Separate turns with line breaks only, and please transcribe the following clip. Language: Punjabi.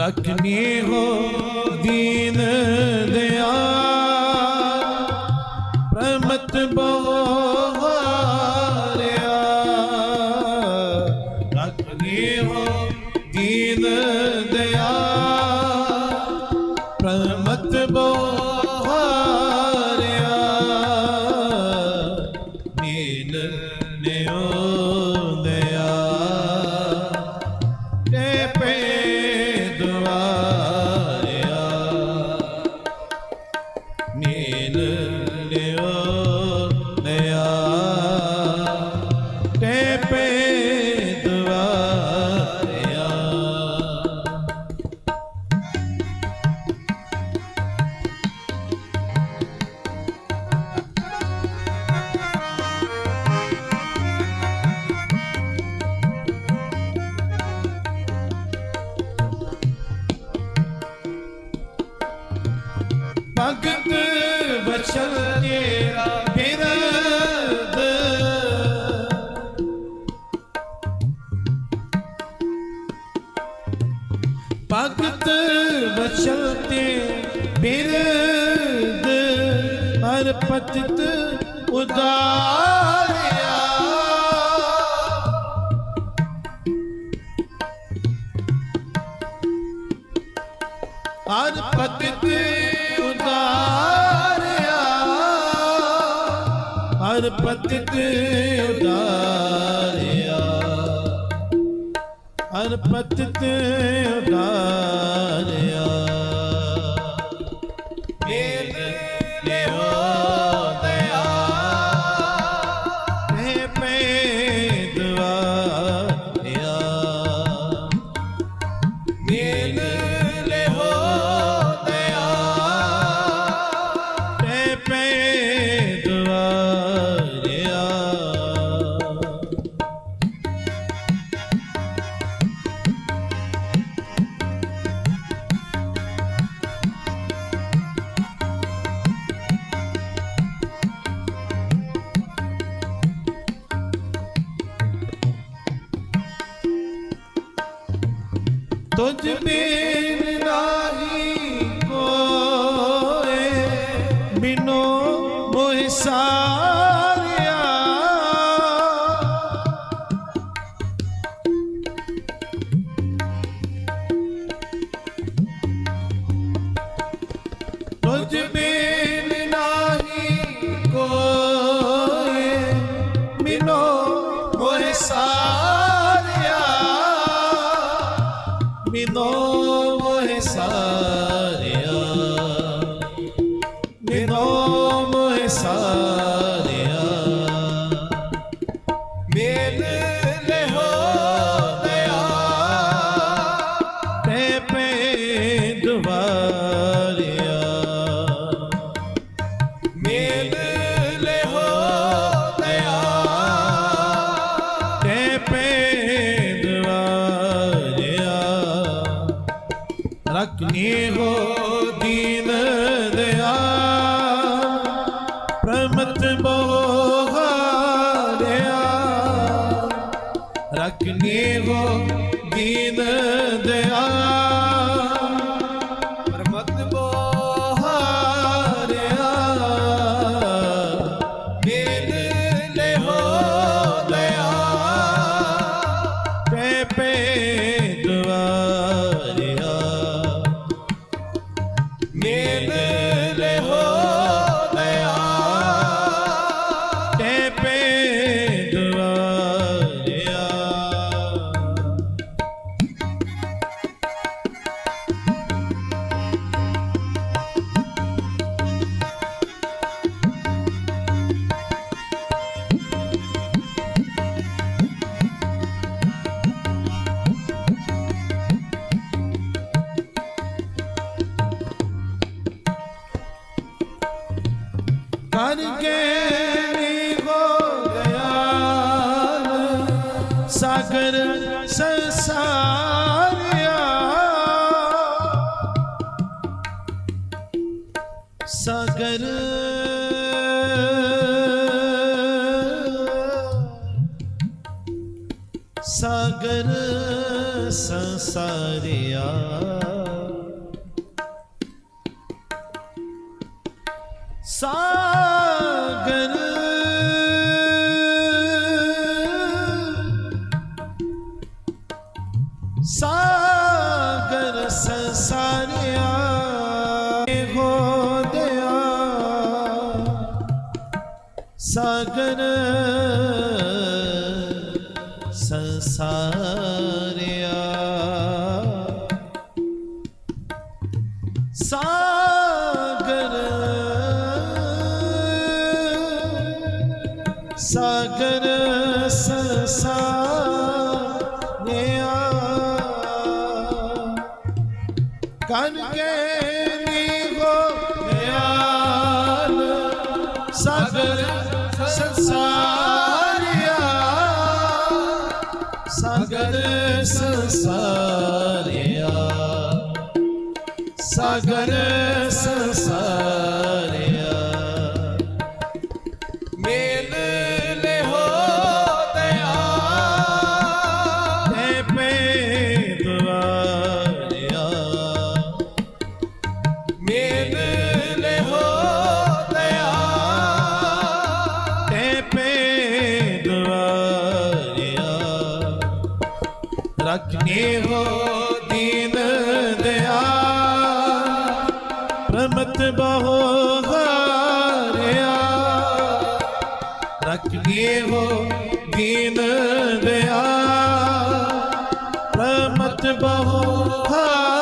रखने हो दी ਭਗਤ ਬਚਲ ਤੇ ਬਿਰਦ ਹਰ ਪਤਿਤ ਉਦਾਰਿਆ। ਹਰ ਹਰ ਪਤਿਤ ਉਦਾਰਿਆ ਹਰ ਪਤਿਤ ਉਦਾਰਿਆ ਮੇਰੇ ਲਿਓ ਤੁਝ ਬੀਨ ਨਾਹੀ ਕੋਏ ਮਿਨੋ ਮੋਹਿਸਾ Oh. ਗਨੀਵੋ ਦੀਨ ਦਿਆ ਸਾਗਰ ਸੰਸਾਰਿਆ। ਸਾਗਰ ਸਾਗਰ ਸੰਸਾਰਿਆ। ਸਾ ਸਾਗਰ ਸੰਸਾਰਿਆ ਹੋ ਦਿਆ। ਸਾਗਰ ਸੰਸਾਰਿਆ। ਸਾਗਰ ਸਾਗਰ ਸੰਸਾਰਿਆ। ਕਨ ਕੇ ਨੀਗੋ ਨਿਆਲ ਸਗਰ ਸੰਸਾਰਿਆ। ਸਗਰ ਸੰਸਾਰਿਆ। ਸਗਰ Huh?